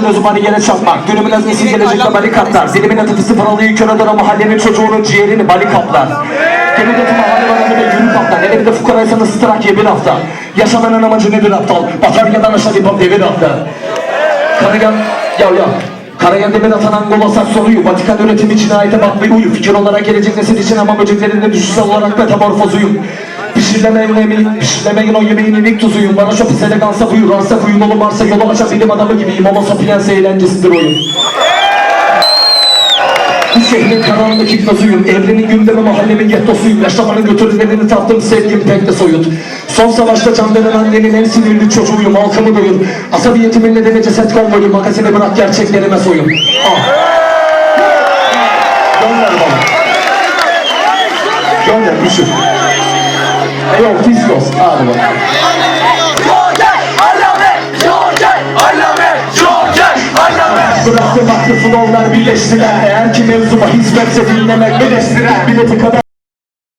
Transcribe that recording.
Günümün özü bariyere çarpmak. Günümün öznesi gelecekte barikatlar. Zilimin atıfı sıfıralıyı kör adara mahallenin çocuğunun ciğerini bali kaplar Gemideki mahalle var önüme yürü kaplar. Hele bir de fukaraysan ısıtırak ye bir hafta. Yaşamanın amacı nedir aptal Batarya'dan aşağı dipap devir hafta. Karayan, ya ya. Karayan demir atan Angola Saksonu'yu Vatikan üretimi cinayete bakmayı uyu Fikir olarak gelecek nesil için ama böceklerinde düşüşsel olarak metamorfozuyum Pişirilemeyin emeği, pişirilemeyin o yemeğinin ilk tuzuyum. Bana şu pis elegansa buyur, ransa kuyun oğlum varsa yolu açan bilim adamı gibiyim Homo sapiens eğlencesidir oyun. Bu şehrin karanlık hipnozuyum Evrenin gündemi mahallemin yettosuyum Yaşamanın götürülerini tattım sevgim pek de soyut. Son savaşta can veren annenin en sinirli çocuğuyum Halkımı doyur Asabiyetimin nedeni ceset konvoyum Makasini bırak gerçeklerime soyun. Ah. Gönder bana. Gönder düşün Eyo Fiskos Hadi bakalım. Bıraktım aklı flowlar birleştiler. Eğer ki mevzuma hizmetse dinlemek birleştiler Bileti kadar